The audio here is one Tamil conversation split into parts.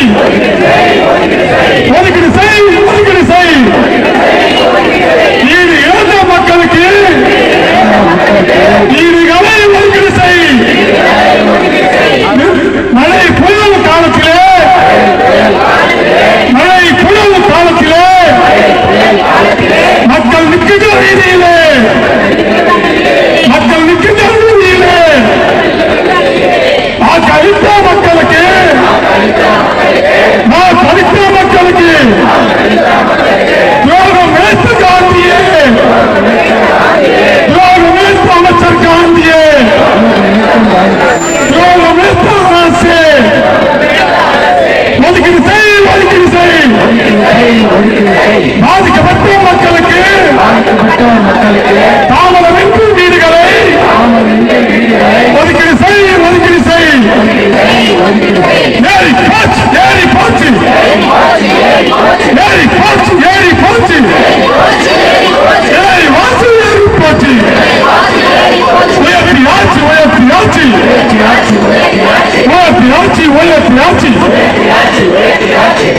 Sim! ஏறி போச்சு ஏறி போச்சு ஏறி போச்சு ஏறி போச்சு ஏறி போச்சு ஏறி போச்சு ஏறி வாசு ஏறி போச்சு உயர்த்தி ஆச்சு உயர்த்தி ஆச்சு உயர்த்தி ஆச்சு உயர்த்தி ஆச்சு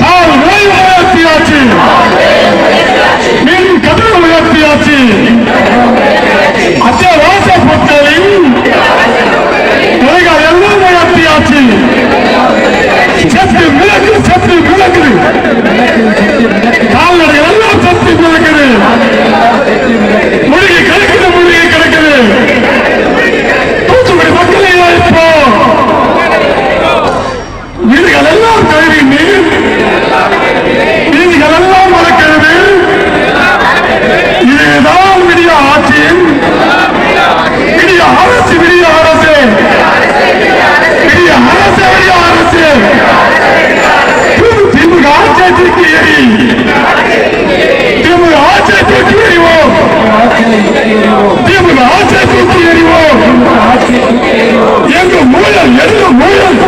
ஆள் நோய் உயர்த்தி மூலம் எழுது மூலம்?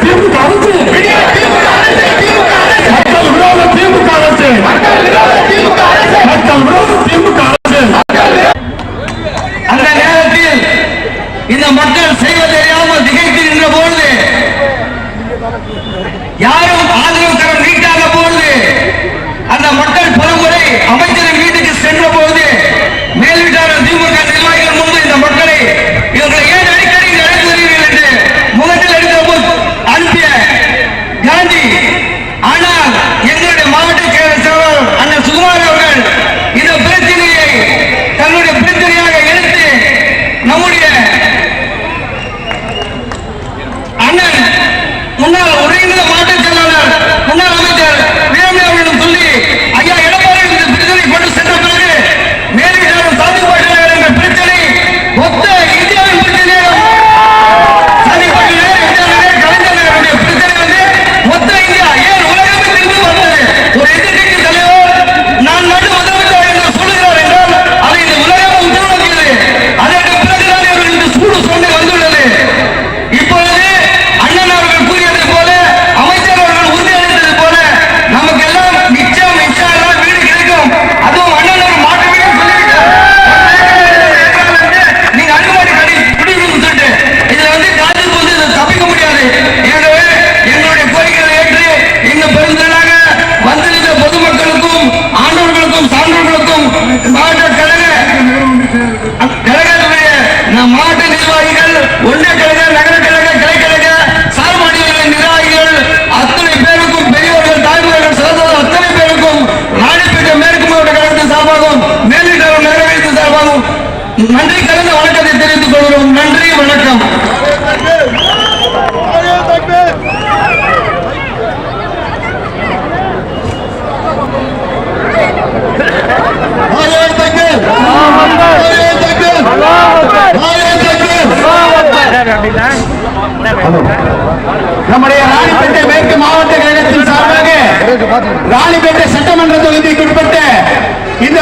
திமுக அரசு மக்கள் விரோத திமுக அரசு மக்கள் விரோத திமுக அரசு மக்கள் விரோத திமுக அரசு இந்த மக்கள் மாவட்ட கழக கழகத்துடைய மாவட்ட நிர்வாகிகள் ஒன்றிய கழக நகர கழக கிளைக்கழக நிர்வாகிகள் அத்தனை பேருக்கும் பெரியவர்கள் தாய்மொழிகள் சிறந்தவர்கள் அத்தனை பேருக்கும் ராணிப்பேட்டை மேற்கு மாவட்ட கழகத்தின் சார்பாகவும் மேலிட்டவர் நகரத்தின் நன்றி கலந்த வணக்கத்தை தெரிந்து கொள்கிறோம். நன்றி வணக்கம். நம்முடைய ராணிப்பேட்டை மேற்கு மாவட்ட கழகத்தின் சார்பாக ராணிப்பேட்டை சட்டமன்ற தொகுதிக்குட்பட்ட இந்த